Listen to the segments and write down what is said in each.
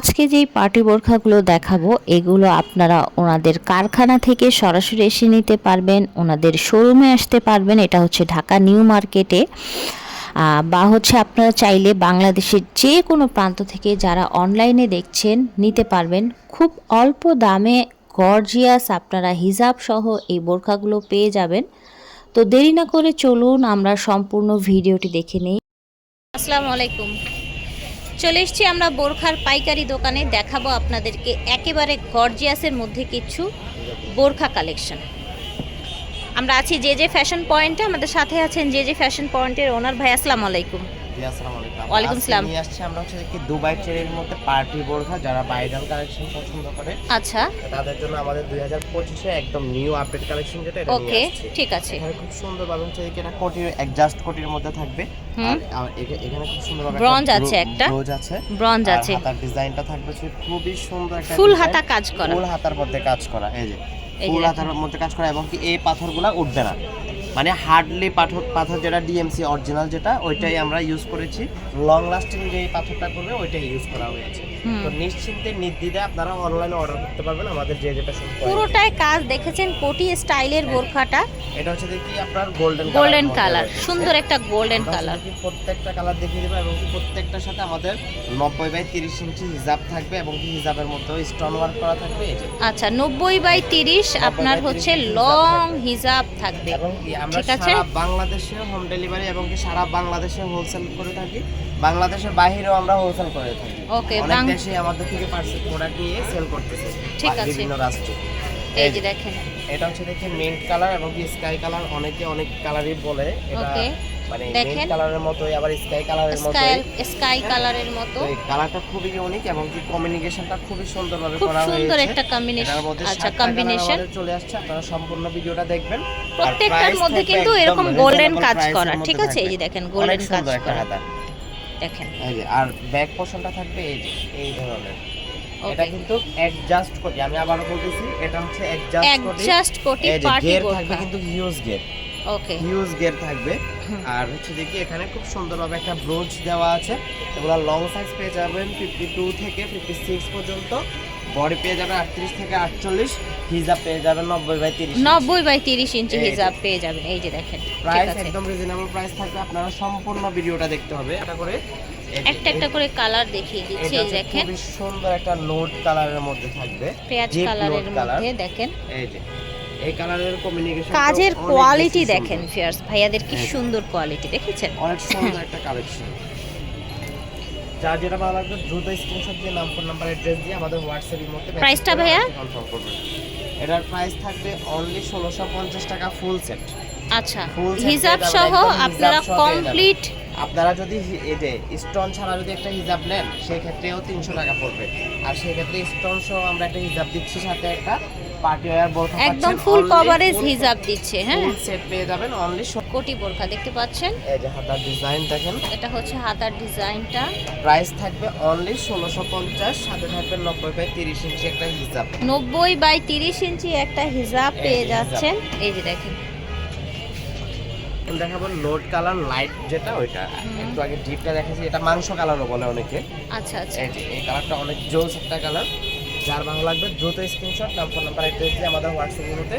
আজকে যেই পার্টি বোরখাগুলো দেখাবো, এগুলো আপনারা ওনাদের কারখানা থেকে সরাসরি এসে নিতে পারবেন, ওনাদের শোরুমে আসতে পারবেন। এটা হচ্ছে ঢাকা নিউ মার্কেটে। বা হচ্ছে আপনারা চাইলে বাংলাদেশের যে কোনো প্রান্ত থেকে যারা অনলাইনে দেখছেন, নিতে পারবেন। খুব অল্প দামে গর্জিয়াস আপনারা হিজাব সহ এই বোরখাগুলো পেয়ে যাবেন। তো দেরি না করে চলুন, আমরা সম্পূর্ণ ভিডিওটি দেখে নিই। আসসালামু আলাইকুম। চলে এসছি আমরা বোরখার পাইকারি দোকানে। দেখাবো আপনাদেরকে একেবারে গর্জিয়াসের মধ্যে কিছু বোরখা কালেকশন আমরা আছি যে যে ফ্যাশন পয়েন্টে আমাদের সাথে আছেন যে যে ফ্যাশন পয়েন্টের ওনার ভাই আসসালামু আলাইকুম। জি, ওয়ালাইকুম আজকে নিয়ে আসছি আমরা হচ্ছে কি দুবাই চেরির মধ্যে পার্টি বোরখা যারা বাইরাল কালেকশন পছন্দ করে। আচ্ছা। তাদের জন্য আমাদের দুই হাজার একদম নিউ আপডেট কালেকশন যেটা এটা ওকে ঠিক আছে। এখানে খুব সুন্দর ভাবে হচ্ছে কি এটা কোটির অ্যাডজাস্ট কোটির মধ্যে থাকবে। আর এখানে খুব সুন্দর ভাবে Bronze আছে একটা। আছে। ব্রঞ্জ আছে। ডিজাইনটা থাকবে খুবই সুন্দর একটা ফুল হাতা কাজ করা। ফুল হাতার মধ্যে কাজ করা এই যে। ফুল। হাতার মধ্যে কাজ করা এবং কি এই পাথরগুলা উঠবে না মানে হার্ডলি পাথর পাথর যেটা ডিএমসি অরিজিনাল যেটা ওইটাই আমরা ইউজ করেছি লং লাস্টিং যে পাথরটা করবে ওইটাই ইউজ করা হয়েছে। তো নিশ্চিন্তে নির্দ্বিধায় আপনারা অনলাইনে অর্ডার করতে পারবেন আমাদের যে যেটা শুরু পুরোটাই কাজ দেখেছেন কোটি স্টাইলের বোরখাটা। এটা হচ্ছে দেখি আপনার গোল্ডেন গোল্ডেন কালার সুন্দর একটা গোল্ডেন কালার প্রত্যেকটা কালার দেখিয়ে দেবো এবং প্রত্যেকটার সাথে আমাদের নব্বই বাই তিরিশ ইঞ্চি হিজাব থাকবে এবং কি হিজাবের মধ্যেও স্টোন ওয়ার্ক করা থাকবে আচ্ছা নব্বই বাই তিরিশ আপনার হচ্ছে লং। হিজাব থাকবে। আমরা ঠিক আছে। বাংলাদেশে হোম ডেলিভারি এবং কি সারা বাংলাদেশে হোলসেল করে থাকি। বাংলাদেশের বাইরেও আমরা হোলসেল করে থাকি। ওকে, অনেক বাং- দেশে আমাদের থেকে পার্সেল প্রোডাক্ট নিয়ে সেল করতেছে ঠিক আছে। বিভিন্ন রাষ্ট্রে এই যে দেখেন। এটা হচ্ছে দেখি মিন্ট কালার এবং কি স্কাই কালার অনেকে অনেক কালারই বলে। এটা মানে দেখেন। কালারের মতোই আবার স্কাই কালারের স্কাই মতোই। স্কাই কালারের মতো। এই কালারটা খুবই ইউনিক এবং কি কমিউনিকেশনটা খুবই সুন্দরভাবে খুব করা সুন্দর একটা কম্বিনেশন আচ্ছা কম্বিনেশন চলে আসছে আপনারা সম্পূর্ণ ভিডিওটা দেখবেন। প্রত্যেকটার মধ্যে কিন্তু এরকম গোল্ডেন কাজ করা ঠিক আছে? এই যে দেখেন গোল্ডেন কাজ করা। দেখেন। এই যে আর ব্যাক পোর্শনটা থাকবে এই যে এই ধরনের। এটা কিন্তু অ্যাডজাস্ট কোটি আমি আবারও বলতেছি এটা হচ্ছে অ্যাডজাস্ট কোটি অ্যাডজাস্ট কোটি পার্টি গিয়ার থাকবে কিন্তু huge gate okay huge gate থাকবে। আর হচ্ছে দেখি এখানে খুব সুন্দরভাবে একটা ব্রোচ দেওয়া আছে। এগুলো লং সাইজ পেয়ে যাবেন ফিফটি টু থেকে ফিফটি সিক্স পর্যন্ত। বডি পেয়ে যাবেন আটত্রিশ থেকে আটচল্লিশ হিজাব পেয়ে যাবেন নব্বই বাই তিরিশ নব্বই বাই তিরিশ ইঞ্চি হিজাব পেয়ে যাবেন এই যে দেখেন প্রাইস একদম রিজনেবল প্রাইস থাকবে আপনারা সম্পূর্ণ ভিডিওটা দেখতে হবে। এটা করে একটা একটা করে কালার দেখিয়ে দিচ্ছি এই দেখেন। খুবই সুন্দর একটা নোট কালারের মধ্যে থাকবে পেঁয়াজ কালারের মধ্যে দেখেন। এই যে এই কালারের কমিউনিকেশন কাজের কোয়ালিটি দেখেন ফিয়ার্স ভাইয়াদের কি সুন্দর কোয়ালিটি দেখেছেন? অনেক সুন্দর একটা কালেকশন যার যেটা ভালো লাগবে দ্রুত স্ক্রিনশট দিয়ে নাম ফোন নাম্বার অ্যাড্রেস দিয়ে আমাদের হোয়াটসঅ্যাপের মধ্যে message Price টা করে ভাইয়া? কনফার্ম করবেন এটার প্রাইস থাকবে অনলি ষোলোশো পঞ্চাশ টাকা ফুল সেট আচ্ছা হিজাব সহ আপনারা। কমপ্লিট আপনারা যদি যে স্টোন ছাড়া যদি একটা হিজাব নেন সেই ক্ষেত্রেও তিনশো টাকা পড়বে আর সেই ক্ষেত্রে স্টোন সহ আমরা একটা হিজাব দিচ্ছি সাথে একটা পার্টি ওয়্যার বোরখা একদম ফুল কভারেজ হিজাব দিচ্ছে হ্যাঁ। সেট পেয়ে যাবেন অনলি কোটি বোরখা দেখতে পাচ্ছেন। এই যে হাতার ডিজাইন দেখেন। এটা হচ্ছে হাতার ডিজাইনটা। প্রাইস থাকবে অনলি ষোলোশো পঞ্চাশ সাথে থাকবে নব্বই বাই তিরিশ ইঞ্চি একটা হিজাব। নব্বই বাই তিরিশ ইঞ্চি একটা হিজাব পেয়ে যাচ্ছেন। এই যে দেখেন। দেখাবো লোড কালার লাইট যেটা ওইটা। একটু আগে ডিপটা দেখেছি এটা মাংস কালারও বলে অনেকে। আচ্ছা আচ্ছা। এই এই কালারটা অনেক জোস একটা কালার যার ভালো লাগবে দ্রুত স্ক্রিনশট নাম ফোন নাম্বার অ্যাড্রেস দিয়ে আমাদের হোয়াটসঅ্যাপ গ্রুপে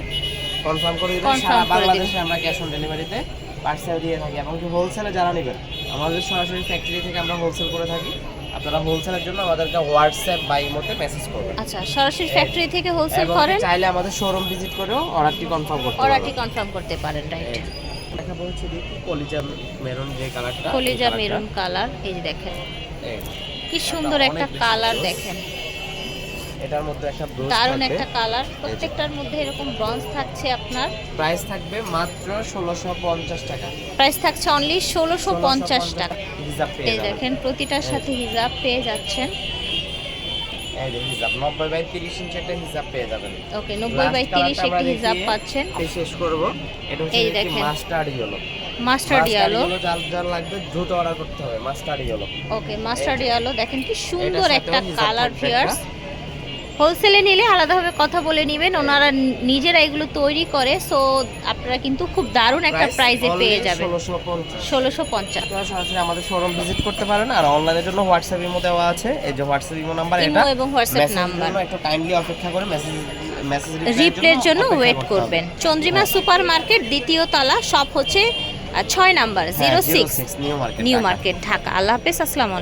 কনফার্ম করে দিবেন। সারা বাংলাদেশে আমরা ক্যাশ অন ডেলিভারিতে পার্সেল দিয়ে থাকি। এবং হোলসেলে যারা নেবেন আমাদের সরাসরি ফ্যাক্টরি থেকে আমরা হোলসেল করে থাকি। আপনারা হোলসেলের জন্য আমাদেরকে হোয়াটসঅ্যাপ বা ইমোতে মেসেজ করবেন। আচ্ছা সরাসরি ফ্যাক্টরি থেকে হোলসেল করেন? চাইলে আমাদের শোরুম ভিজিট করেও অর্ডারটি কনফার্ম করতে পারেন অর্ডারটি কনফার্ম করতে পারেন রাইট দেখাবো হচ্ছে দেখি কলিজা মেরুন যে কালারটা কলিজা মেরুন কালার এই যে দেখেন। কি সুন্দর একটা কালার দেখেন। এটার মধ্যে একটা দারুণ থাকবে। একটা কালার। প্রত্যেকটার মধ্যে এরকম ব্রঞ্জ থাকছে আপনার। প্রাইস থাকবে মাত্র ষোলোশো পঞ্চাশ টাকা। প্রাইস থাকছে অনলি ষোলোশো পঞ্চাশ টাকা। হিজাব পেয়ে দেখেন প্রতিটার সাথে হিজাব পেয়ে যাচ্ছেন। মাস্টার্ড ইয়ালো যার লাগবে দ্রুত অর্ডার করতে হবে mustard yellow okay mustard yellow দেখেন কি সুন্দর একটা কালার হোলসেলে নিলে আলাদাভাবে কথা বলে নেবেন। ওনারা নিজেরা এগুলো তৈরি করে সো আপনারা কিন্তু খুব দারুণ একটা প্রাইজে পেয়ে যাবেন। ষোলোশো পঞ্চাশ। সরাসরি আমাদের শোরুম ভিজিট করতে পারেন আর অনলাইনের জন্য হোয়াটসঅ্যাপ ইমো দেওয়া আছে। এই যে হোয়াটসঅ্যাপ ইমো নাম্বার এটা এবং হোয়াটসঅ্যাপ নাম্বার একটু কাইন্ডলি অপেক্ষা করে মেসেজ রিপ্লের জন্য ওয়েট করবেন। চন্দ্রিমা সুপার মার্কেট দ্বিতীয় তলা সব হচ্ছে ছয় number zero six new market new market Dhaka. আল্লাহ হাফেজ আসসালামু